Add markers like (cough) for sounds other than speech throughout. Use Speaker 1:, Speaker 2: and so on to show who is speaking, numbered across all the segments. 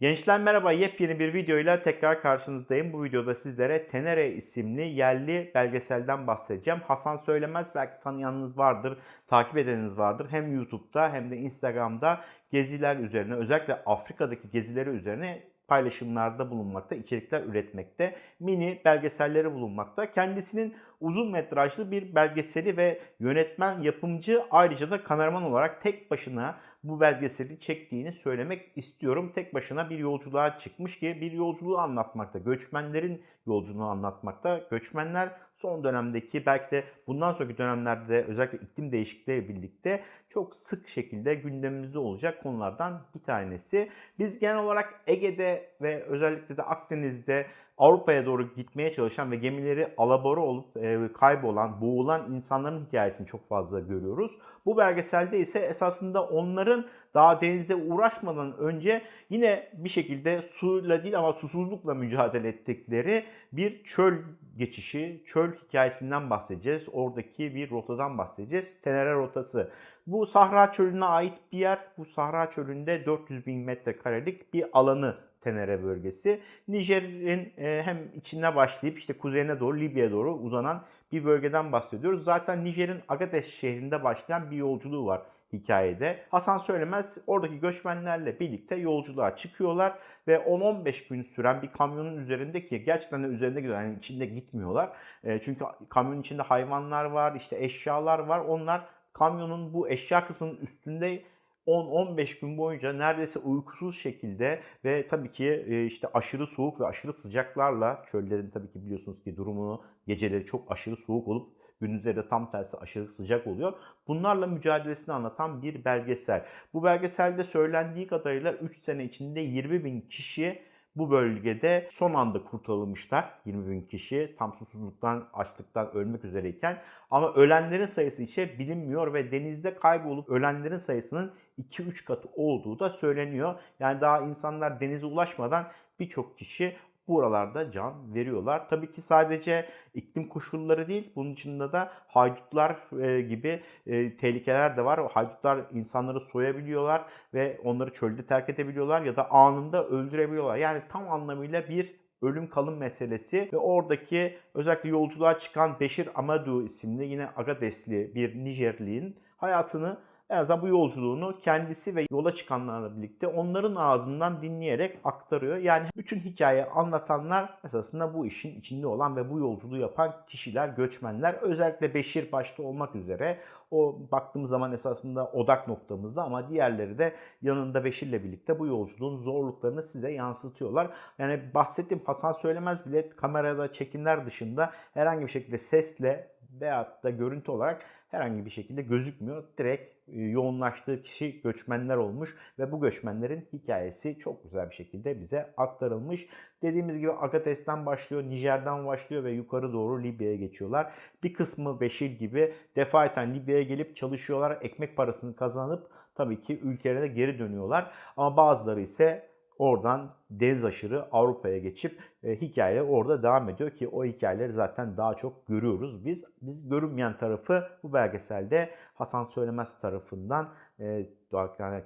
Speaker 1: Gençler merhaba, yepyeni bir videoyla tekrar karşınızdayım. Bu videoda sizlere Tenere isimli yerli belgeselden bahsedeceğim. Hasan Söylemez belki tanıyanınız vardır, takip edeniniz vardır. Hem YouTube'da hem de Instagram'da geziler üzerine, özellikle Afrika'daki gezileri üzerine paylaşımlarda bulunmakta, içerikler üretmekte, mini belgeselleri bulunmakta. Kendisinin uzun metrajlı bir belgeseli ve yönetmen, yapımcı ayrıca da kameraman olarak tek başına bu belgeseli çektiğini söylemek istiyorum. Tek başına bir yolculuğa çıkmış ki bir yolculuğu anlatmakta, göçmenlerin yolculuğunu anlatmakta. Göçmenler son dönemdeki belki de bundan sonraki dönemlerde özellikle iklim değişikliğiyle birlikte çok sık şekilde gündemimizde olacak konulardan bir tanesi. Biz genel olarak Ege'de ve özellikle de Akdeniz'de Avrupa'ya doğru gitmeye çalışan ve gemileri alabora olup e, kaybolan, boğulan insanların hikayesini çok fazla görüyoruz. Bu belgeselde ise esasında onların daha denize uğraşmadan önce yine bir şekilde suyla değil ama susuzlukla mücadele ettikleri bir çöl geçişi, çöl hikayesinden bahsedeceğiz. Oradaki bir rotadan bahsedeceğiz. Tenere rotası. Bu Sahra Çölü'ne ait bir yer. Bu Sahra Çölü'nde 400 bin metrekarelik bir alanı Tenere bölgesi. Nijer'in e, hem içine başlayıp işte kuzeyine doğru Libya'ya doğru uzanan bir bölgeden bahsediyoruz. Zaten Nijer'in Agadez şehrinde başlayan bir yolculuğu var hikayede. Hasan Söylemez oradaki göçmenlerle birlikte yolculuğa çıkıyorlar ve 10-15 gün süren bir kamyonun üzerinde ki gerçekten de üzerinde gidiyor yani içinde gitmiyorlar. E, çünkü kamyonun içinde hayvanlar var, işte eşyalar var. Onlar kamyonun bu eşya kısmının üstünde 10-15 gün boyunca neredeyse uykusuz şekilde ve tabii ki e, işte aşırı soğuk ve aşırı sıcaklarla çöllerin tabii ki biliyorsunuz ki durumunu geceleri çok aşırı soğuk olup gündüzleri de tam tersi aşırı sıcak oluyor. Bunlarla mücadelesini anlatan bir belgesel. Bu belgeselde söylendiği kadarıyla 3 sene içinde 20 bin kişi bu bölgede son anda kurtarılmışlar. 20 bin kişi tam susuzluktan, açlıktan ölmek üzereyken. Ama ölenlerin sayısı ise bilinmiyor ve denizde kaybolup ölenlerin sayısının 2-3 katı olduğu da söyleniyor. Yani daha insanlar denize ulaşmadan birçok kişi buralarda can veriyorlar. Tabii ki sadece iklim koşulları değil, bunun içinde de haydutlar e, gibi e, tehlikeler de var. Haydutlar insanları soyabiliyorlar ve onları çölde terk edebiliyorlar ya da anında öldürebiliyorlar. Yani tam anlamıyla bir ölüm kalım meselesi ve oradaki özellikle yolculuğa çıkan Beşir Amadou isimli yine Agadesli bir Nijerli'nin hayatını en azından bu yolculuğunu kendisi ve yola çıkanlarla birlikte onların ağzından dinleyerek aktarıyor. Yani bütün hikaye anlatanlar esasında bu işin içinde olan ve bu yolculuğu yapan kişiler, göçmenler. Özellikle Beşir başta olmak üzere o baktığımız zaman esasında odak noktamızda ama diğerleri de yanında Beşir'le birlikte bu yolculuğun zorluklarını size yansıtıyorlar. Yani bahsettiğim Hasan Söylemez bile kamerada çekimler dışında herhangi bir şekilde sesle veyahut da görüntü olarak herhangi bir şekilde gözükmüyor. Direkt e, yoğunlaştığı kişi göçmenler olmuş ve bu göçmenlerin hikayesi çok güzel bir şekilde bize aktarılmış. Dediğimiz gibi Agates'ten başlıyor, Nijer'den başlıyor ve yukarı doğru Libya'ya geçiyorlar. Bir kısmı Beşir gibi defaten Libya'ya gelip çalışıyorlar, ekmek parasını kazanıp tabii ki ülkelerine geri dönüyorlar. Ama bazıları ise oradan deniz aşırı Avrupa'ya geçip e, hikaye orada devam ediyor ki o hikayeleri zaten daha çok görüyoruz biz. Biz görünmeyen tarafı bu belgeselde Hasan Söylemez tarafından e,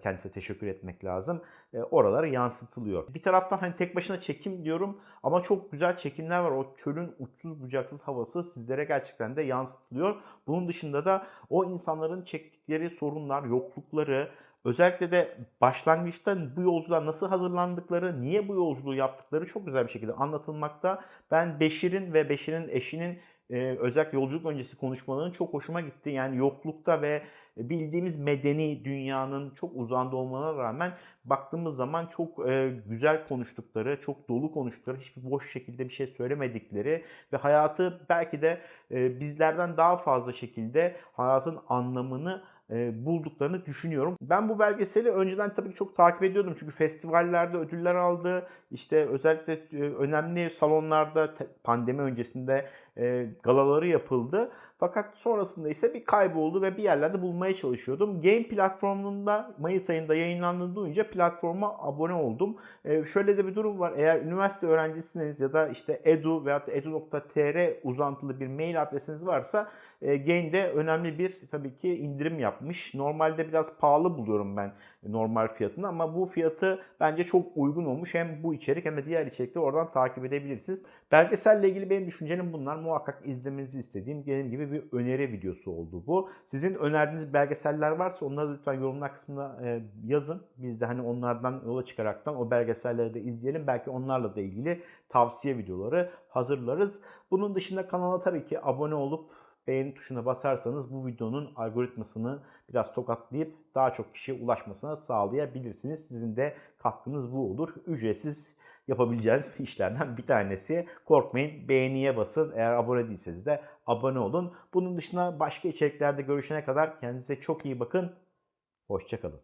Speaker 1: kendisine teşekkür etmek lazım. E, oralara yansıtılıyor. Bir taraftan hani tek başına çekim diyorum ama çok güzel çekimler var. O çölün uçsuz bucaksız havası sizlere gerçekten de yansıtılıyor. Bunun dışında da o insanların çektikleri sorunlar, yoklukları, Özellikle de başlangıçta bu yolculuğa nasıl hazırlandıkları, niye bu yolculuğu yaptıkları çok güzel bir şekilde anlatılmakta. Ben Beşir'in ve Beşir'in eşinin e, özellikle yolculuk öncesi konuşmalarının çok hoşuma gitti. Yani yoklukta ve bildiğimiz medeni dünyanın çok uzağında olmalarına rağmen baktığımız zaman çok e, güzel konuştukları, çok dolu konuştukları, hiçbir boş şekilde bir şey söylemedikleri ve hayatı belki de e, bizlerden daha fazla şekilde hayatın anlamını bulduklarını düşünüyorum. Ben bu belgeseli önceden tabii ki çok takip ediyordum. Çünkü festivallerde ödüller aldı. İşte özellikle e, önemli salonlarda pandemi öncesinde e, galaları yapıldı. Fakat sonrasında ise bir kayboldu ve bir yerlerde bulmaya çalışıyordum. Game platformunda Mayıs ayında yayınlandığını duyunca platforma abone oldum. Şöyle de bir durum var. Eğer üniversite öğrencisiniz ya da işte edu veya edu.tr uzantılı bir mail adresiniz varsa Gain'de önemli bir tabii ki indirim yapmış. Normalde biraz pahalı buluyorum ben normal fiyatını ama bu fiyatı bence çok uygun olmuş. Hem bu içerik hem de diğer içerikleri oradan takip edebilirsiniz. Belgeselle ilgili benim düşüncelerim bunlar. Muhakkak izlemenizi istediğim benim gibi bir öneri videosu oldu bu. Sizin önerdiğiniz belgeseller varsa onları lütfen yorumlar kısmına e, yazın. Biz de hani onlardan yola çıkaraktan o belgeselleri de izleyelim. Belki onlarla da ilgili tavsiye videoları hazırlarız. Bunun dışında kanala tabii ki abone olup beğeni tuşuna basarsanız bu videonun algoritmasını biraz tokatlayıp daha çok kişiye ulaşmasına sağlayabilirsiniz. Sizin de katkınız bu olur. Ücretsiz yapabileceğiniz (laughs) işlerden bir tanesi. Korkmayın beğeniye basın. Eğer abone değilseniz de abone olun. Bunun dışında başka içeriklerde görüşene kadar kendinize çok iyi bakın. Hoşçakalın.